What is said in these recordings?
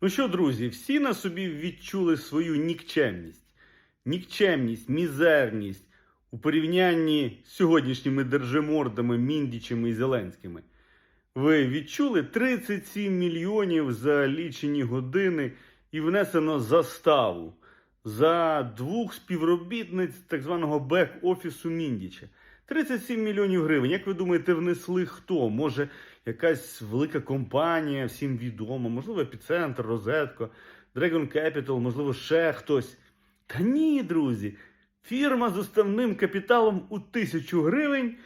Ну що, друзі, всі на собі відчули свою нікчемність, нікчемність, мізерність у порівнянні з сьогоднішніми держимордами, Міндічами і Зеленськими. Ви відчули 37 мільйонів за лічені години і внесено заставу за двох співробітниць так званого бек-офісу Міндіча. 37 мільйонів гривень. Як ви думаєте, внесли хто? Може, якась велика компанія, всім відома, можливо, епіцентр, Розетко, Dragon Capital, можливо, ще хтось. Та ні, друзі. Фірма з уставним капіталом у тисячу гривень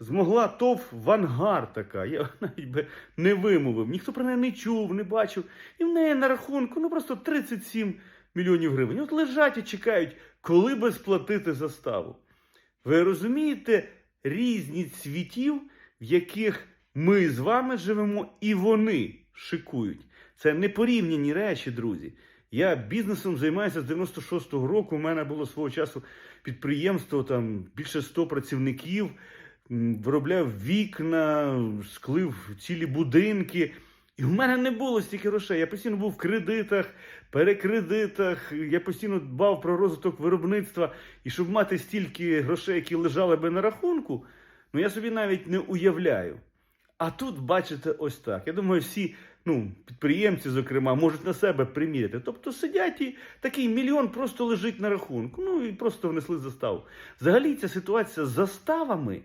змогла ТОВ Вангар така. Я навіть би не вимовив. Ніхто про неї не чув, не бачив. І в неї на рахунку ну просто 37 мільйонів гривень. От лежать і чекають, коли би сплатити заставу. Ви розумієте різність світів, в яких ми з вами живемо, і вони шикують. Це непорівняні речі, друзі. Я бізнесом займаюся з 96-го року. У мене було свого часу підприємство, там більше 100 працівників, виробляв вікна, склив цілі будинки. І в мене не було стільки грошей. Я постійно був в кредитах, перекредитах. Я постійно дбав про розвиток виробництва. І щоб мати стільки грошей, які лежали би на рахунку, ну я собі навіть не уявляю. А тут бачите ось так. Я думаю, всі ну, підприємці, зокрема, можуть на себе приміряти. Тобто сидять і такий мільйон просто лежить на рахунку. Ну і просто внесли заставу. Взагалі ця ситуація з заставами.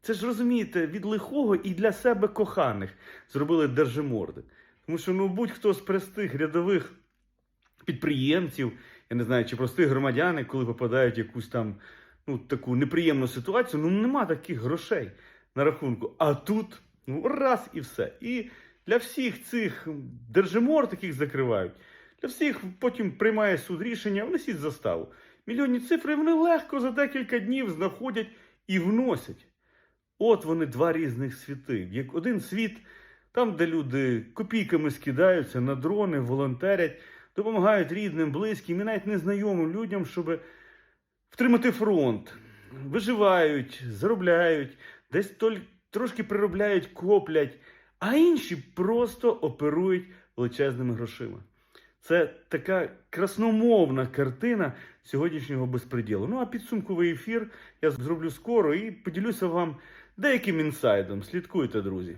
Це ж розумієте, від лихого і для себе коханих зробили держиморди. Тому що ну будь-хто з простих рядових підприємців, я не знаю, чи простих громадяни, коли попадають в якусь там ну, таку неприємну ситуацію, ну нема таких грошей на рахунку. А тут ну, раз і все. І для всіх цих держимор таких закривають. Для всіх потім приймає суд рішення, внесіть заставу. Мільйонні цифри вони легко за декілька днів знаходять і вносять. От вони два різних світи. Як один світ, там, де люди копійками скидаються на дрони, волонтерять, допомагають рідним, близьким і навіть незнайомим людям, щоб втримати фронт, виживають, заробляють, десь трошки приробляють, коплять, а інші просто оперують величезними грошима. Це така красномовна картина сьогоднішнього безпреділу. Ну а підсумковий ефір я зроблю скоро і поділюся вам деяким інсайдом. Слідкуйте, друзі.